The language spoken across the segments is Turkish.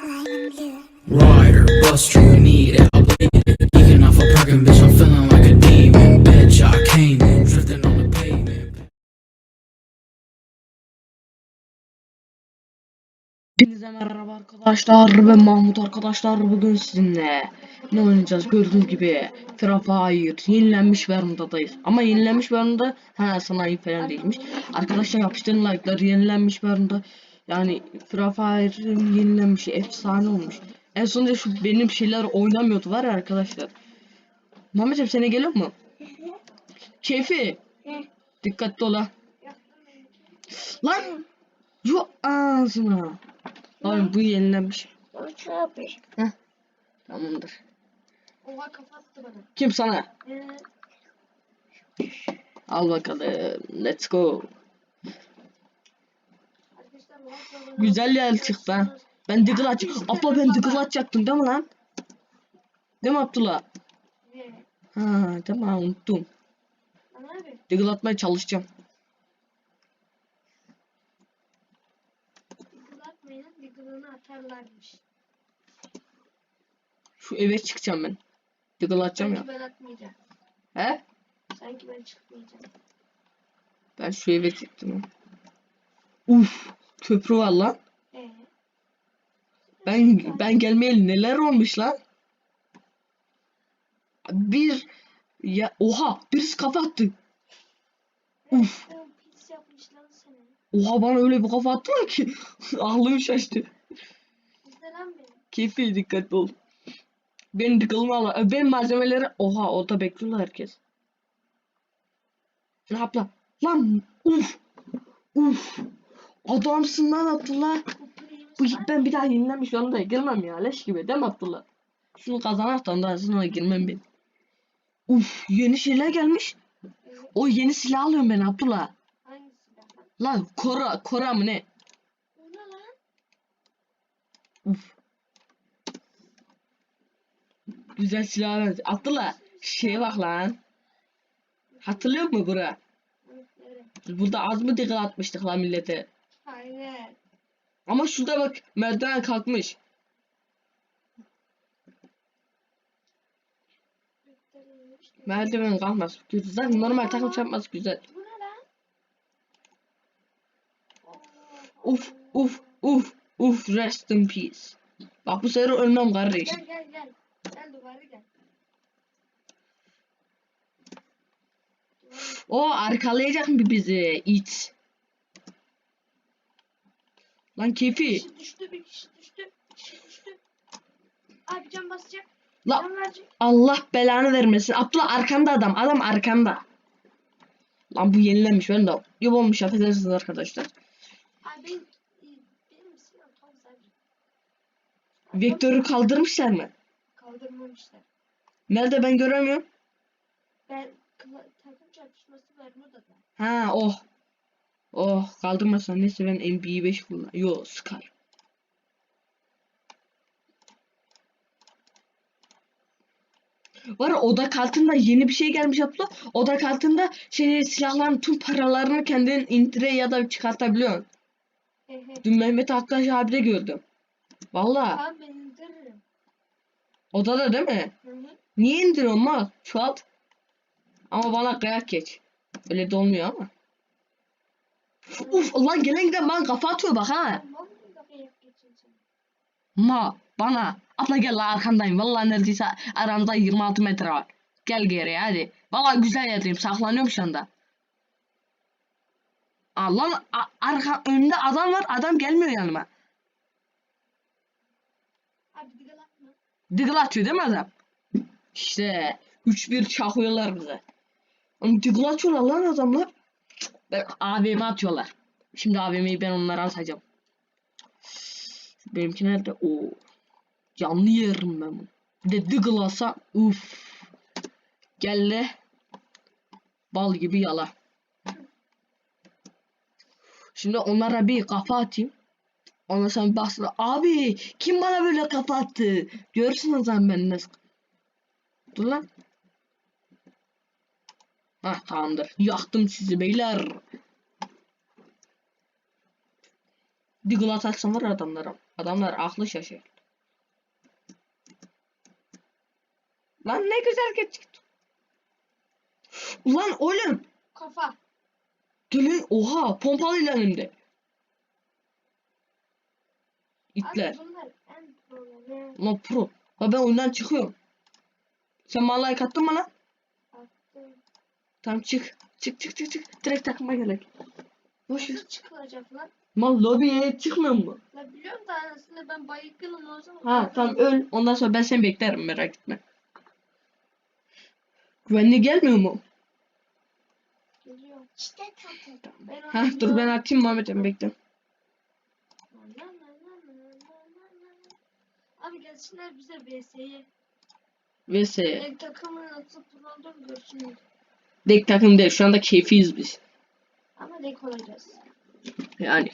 Rider, buster, you need bleeding. Geeking off a perkin', bitch, I'm feeling like a demon. Bitch, I came in, drifting on the pavement. Hepinize merhaba arkadaşlar ben Mahmut arkadaşlar bugün sizinle ne oynayacağız gördüğünüz gibi Free Fire yenilenmiş versiyondayız ama yenilenmiş versiyonda ha sanayi falan değilmiş arkadaşlar yapıştırın like'ları yenilenmiş versiyonda yani Free Fire'ın yenilenmişi efsane olmuş en sonunda şu benim şeyler oynamıyordu var ya arkadaşlar Mehmet'im sana geliyor mu? Keyfi dikkatli ol ha Lan Yo ağzına Abi bu yenilenmiş. Uç abi. Tamamdır. Oha kapattı bana. Kim sana? Al bakalım. Let's go. arkadaşlar oha Güzel yer çıktı ha. Ben diggle aç. Abla ben diggle açacaktım değil mi lan? Değil mi Abdullah? Ha tamam unuttum. Diggle atmaya çalışacağım. Diggle'ını atarlarmış. Şu eve çıkacağım ben. Diggle atacağım ya. Sanki ben atmayacağım. He? Sanki ben çıkmayacağım. Ben şu eve çıktım. Uf, köprü var lan. Ben ben gelmeyeli neler olmuş lan? Bir ya oha birisi kafa attı. Uf. Oha bana öyle bir kafa attılar ki aklım şaştı. Keyfi dikkatli ol. Benim tıkılma ala. Benim malzemeleri oha orada bekliyorlar herkes. Ne yap lan? Lan uf uf adamsın lan Abdullah. Bu ben bir daha yenilenmiş yolunda girmem ya leş gibi değil mi Abdullah? Şunu kazanaktan daha sonra girmem ben. Uf yeni şeyler gelmiş. O yeni silah alıyorum ben Abdullah. hangisi daha? Lan Kora Kora mı ne? O lan? Uf. Güzel silah ver. Abdullah şeye bak lan. Hatırlıyor musun bura? Burada az mı dikkat atmıştık lan millete. Aynen. Ama şurada bak merdiven kalkmış. Merdiven kalkmaz. Güzel normal takım çarpmaz güzel. Bu ne lan? Oo, Uf uf uf uf rest in peace. Bak bu sefer ölmem kardeş. Gel gel gel. Gel duvara gel. O arkalayacak mı bizi it? Lan kefi. düştü düştü. Kişi düştü. Abi can basacak. La Can verecek. Allah belanı vermesin. Abdullah arkanda adam. Adam arkanda. Lan bu yenilenmiş. Ben de yok olmuş affedersiniz arkadaşlar. Abi ben benim. Vektörü kaldırmışlar mı? Kaldırmamışlar. Nerede ben göremiyorum. Ben takım çarpışması var mı da. Ha oh. Oh kaldırmasam neyse ben MB5 kullan. Yo Scar. Var oda kartında yeni bir şey gelmiş abla. Oda kartında şey silahların tüm paralarını kendin indire ya da çıkartabiliyorsun. Dün Mehmet Aktaş abi de gördüm. Valla ben indiririm. odada değil mi? Hı hı. Niye indiriyorsun lan? Çoğalt. Ama bana kıyak geç. Öyle de olmuyor ama. Uf lan gelen giden bana kafa atıyor bak ha. Ma bana. Abla gel lan arkandayım. Vallahi neredeyse aramda 26 metre var. Gel geri hadi. Vallahi güzel yerdeyim. Saklanıyorum şu anda. Aa, lan a- arka önünde adam var. Adam gelmiyor yanıma. Diggle atıyor değil mi adam? İşte 3-1 çakıyorlar bize. Diggle atıyorlar lan adamlar. Ben AVM atıyorlar. Şimdi AVM'yi ben onlara atacağım. Benimki nerede? Oo. Canlı yerim ben bunu. Bir de diggle alsa uff. Gel de bal gibi yala. Şimdi onlara bir kafa atayım. Ondan sonra bastı. Abi kim bana böyle kafa attı? Görürsün o zaman ben nasıl. Dur lan. Hah tamamdır. Yaktım sizi beyler. Deagle atarsam var adamlara. Adamlar aklı şaşır. Lan ne güzel geç çıktı. Ulan oğlum. Kafa. Dölün oha pompalıyla önümde. İtler. Ulan pro. Ha ben oyundan çıkıyorum. Sen bana like mı lan? Tamam çık. Çık çık çık çık. Direkt takıma gerek. Boş ver. Nasıl çıkılacak lan? Mal lobiye çıkmıyor mu? La biliyorum da aslında ben baygınım o zaman. Ha tamam öl. Ondan sonra ben seni beklerim merak etme. Güvenli gelmiyor mu? Geliyor. İşte tatlı. Ben Ha dur ben atayım Muhammed'im bekle. Abi gelsinler bize VS'yi. VS'ye. Tek takımın nasıl kullandığını görsünler. Dek takım değil. Şu anda keyfiyiz biz. Ama dek olacağız. Yani.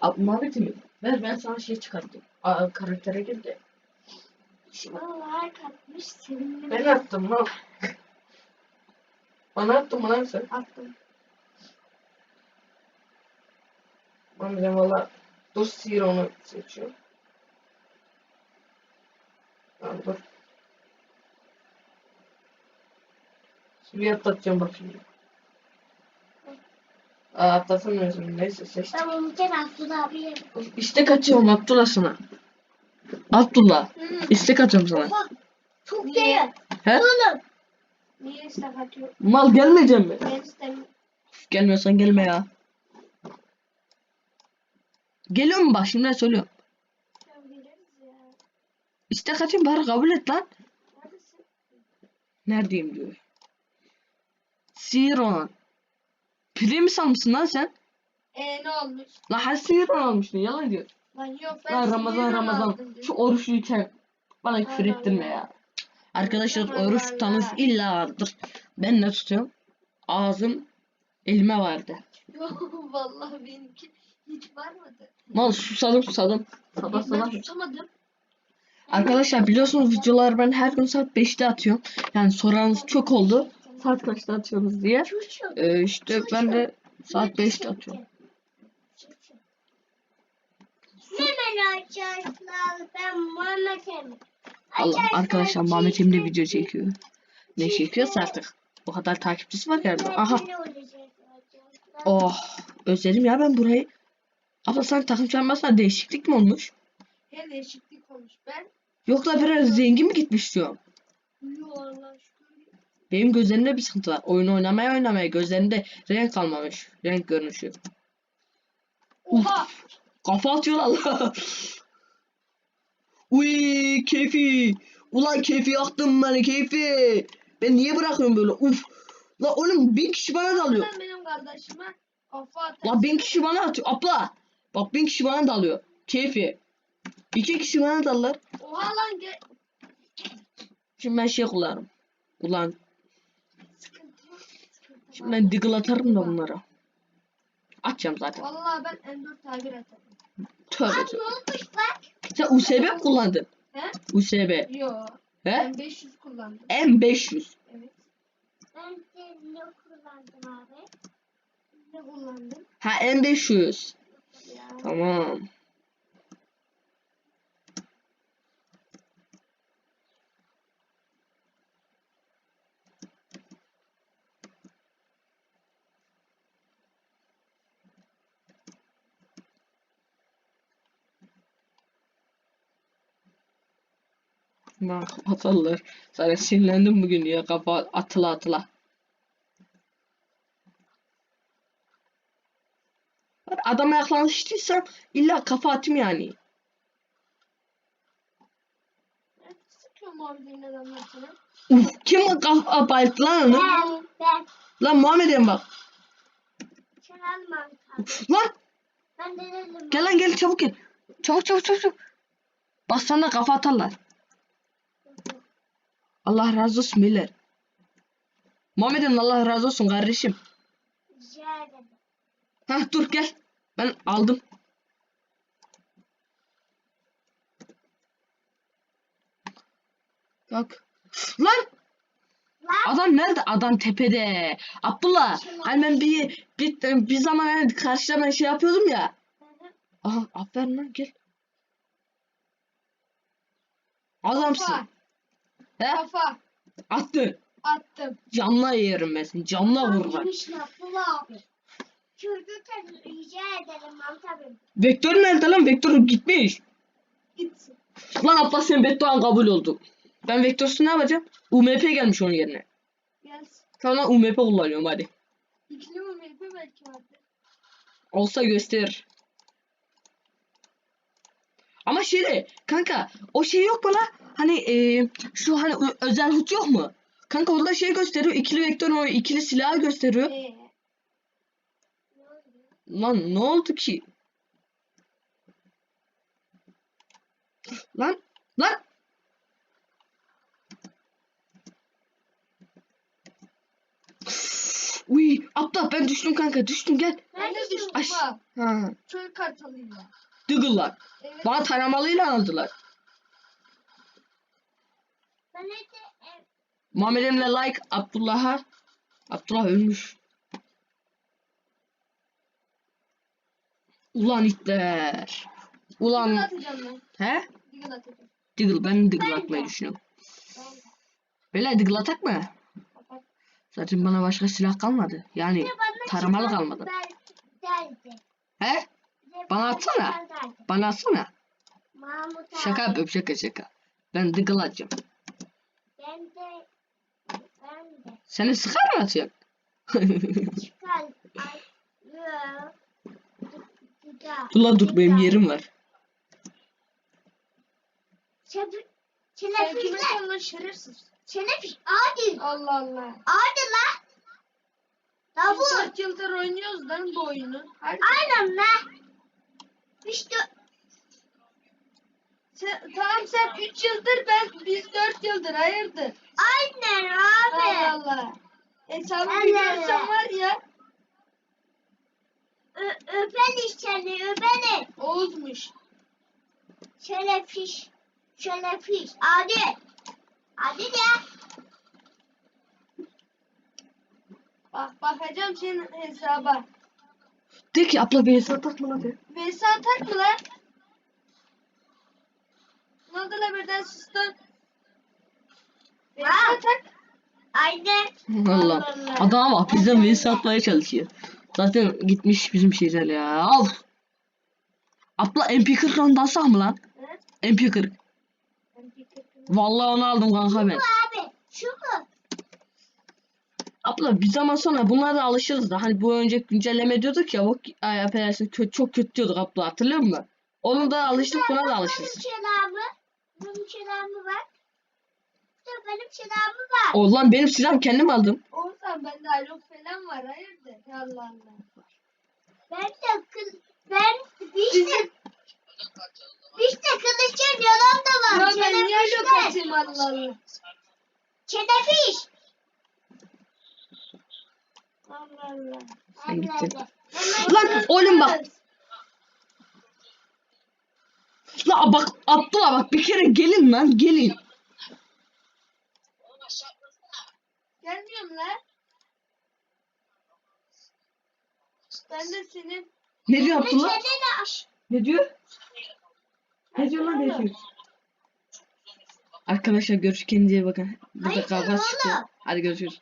A- Muhammed'im ver ben sana şey çıkarttım. Aa, karaktere gir de. Bana like atmış sevindim. Ben attım lan. Bana attın mı lan sen? attım. Muhammed'im valla. Dur sihir onu seçiyorum. Tamam dur. Şimdi atlatacağım bak şimdi. Aa atlatamıyorsun. Neyse seçtim. Ben gene Abdullah abiye. İstek atıyorum Abdullah sana. Abdullah. istek atıyorum sana. Çok değil. He? Oğlum. Niye istek atıyor? Mal gelmeyecek mi? Ben istemiyorum. Gelmiyorsan gelme ya. Geliyor mu bak şimdi söylüyorum. İstek atayım bari kabul et lan. Neredeyim diyor. Sihir olan. Prim mi sanmışsın lan sen? Eee ne olmuş? La her sihir almıştın yalan diyor. Lan yok ben Lan Ramazan Ramazan. Şu oruçluyken bana küfür Allah ettirme ya. Arkadaşlar oruç tutanız illa vardır. Ben ne tutuyorum? Ağzım elime vardı. Yok vallahi benimki hiç varmadı. Mal susadım susadım. Sabah Ben sabah. tutamadım. Arkadaşlar biliyorsunuz videoları ben her gün saat 5'te atıyorum. Yani soranız çok oldu. Saat kaçta atıyorsunuz diye. Ee, işte ben de saat 5'te atıyorum. Hemen arkadaşlar ben Muhammed'im. Allah arkadaşlar Mehmet Emre video çekiyor. Ne çekiyorsa artık. O kadar takipçisi var yani. Aha. Oh. Özledim ya ben burayı. Abla sen takım çalmasına değişiklik mi olmuş? He değişiklik olmuş. Ben Yoksa biraz zengin mi gitmiş diyorum. Yo Allah şükür. Benim gözlerimde bir sıkıntı var. Oyun oynamaya oynamaya gözlerimde renk kalmamış. Renk görünüşü. Oha. Kafa atıyor Allah. Uy keyfi. Ulan keyfi yaktın beni keyfi. Ben niye bırakıyorum böyle? Uf. La oğlum bin kişi bana dalıyor. Sen benim kardeşime kafa at. La bin kişi bana atıyor. Abla. Bak bin kişi bana dalıyor. Keyfi. İki kişi bana dallar. Oha lan gel. Şimdi ben şey kullanırım. Ulan şimdi ben diggle atarım da bunlara. Atacağım zaten. Vallahi ben M4 tabir atarım. Tövbe Ne tövbe. olmuş bak? Sen USB mi kullandın? He? USB. Yo. He? Ben 500 kullandım. M500. Evet. Ben de ne kullandım abi? Ne kullandım? Ha M500. Ya. Tamam. Bak atarlar. Sana sinirlendim bugün ya kafa atıla atıla. Adama yaklaştıysam illa kafa atayım yani. Uf, kim kafa bayılttı lan onu? Ben. Ben. Lan Muhammed'im bak. Abi. Lan Ben gel lan gel çabuk gel. Çabuk çabuk çabuk. çabuk. Sana kafa atarlar. Allah razı olsun beyler. Muhammed'im Allah razı olsun kardeşim. Rica ederim. Hah dur gel. Ben aldım. Bak. Lan! Adam nerede? Adam tepede. Abdullah. Hani ben bir, bir, bir zaman hani karşıda ben şey yapıyordum ya. Aha aferin lan gel. Adamsın. He? Kafa. Attın. Attım. Canla yerim ben seni. Canla vur bak. Gitmiş Abdullah abi. Çocuklar rica ederim Mahmut abi. Vektör nerede lan? Vektör gitmiş. Gitsin. Lan abla senin bedduan kabul oldu. Ben vektörsüz ne yapacağım? UMP gelmiş onun yerine. Gelsin. Lan UMP kullanıyorum hadi. İkili meyve belki vardır. Olsa gösterir. Ama şeyde kanka o şey yok mu lan? Hani e, şu hani özel hut yok mu? Kanka orada şey gösteriyor. ikili vektör o ikili silahı gösteriyor. Ee, Ne? Lan ne oldu ki? Lan lan Uy abla ben düştüm kanka düştüm gel. ben de düştüm Aş- ha. Ha, Çöl kartalıyla. dıgıllar. Evet. Bana taramalıyla aldılar. Muhammed Emre like Abdullah'a. Abdullah ölmüş. Ulan itler. Diggle Ulan atacağım ben. he? Diggle atacağım. Diggle ben Diggle Ben atmayı de. düşünüyorum. Beyler Diggle atak mı? Zaten bana başka silah kalmadı. Yani taramalı kalmadı. He? Bana atsana. Bana atsana. Şaka yapıyorum şaka şaka. Ben Diggle atacağım. Ben de ben de Seni sıkar mı çıkar. Dıda. dur lan dur benim yerim var. Sen lan şerefsiz. Çelefiz. Adi. Allah Allah. Adi lan. Biz Davul. 4 yıldır oynuyoruz lan bu oyunu. Hadi. Aynen lan. İşte Sen, tamam sen 3 yıldır ben biz 4 yıldır hayırdır. aynen abi. Allah. Allah bir görsen Allah. var ya Ö- öpeni seni öpeni. Oğuz'muş. Şelefiş. Şelefiş. Adi. Adi de. Bak bakacağım senin hesaba. De ki abla beni satma lan de. Vesa atak mı lan? Lan birden Ha. atak. Aynen. Allah. Allah. Adam bak bizden beni satmaya çalışıyor. Zaten gitmiş bizim şeyler ya. Al. Abla MP40 lan mı lan? He? MP40. Ben bir kırkım. Vallahi onu aldım kanka ben. Abi. Şu mu? Abla bir zaman sonra bunlara alışırız da. Hani bu önce güncelleme diyorduk ya. Bak ay affedersin kötü, çok kötü diyorduk abla hatırlıyor musun? Onu da alıştık buna da alışırız. Benim selamı. Benim var. Bir de benim selamı var. O lan benim silahımı kendim aldım. Oğuzhan bende alok falan var hayırdır? Allah Allah. Ben de kıl... Ben işte... İşte kılıçın yalan da ya var. ben niye alok atayım Allah Allah. Çelefiş. Allah Allah. Sen gittin. Hemen Lan oğlum bak. La bak Abdullah bak bir kere gelin lan gelin. Gelmiyorum lan. Ben de senin Ne diyor Abdullah? Ne diyor? Ne diyor lan ne diyor? Arkadaşlar görüş kendinize bakın. Burada kavga çıktı. Hadi görüşürüz.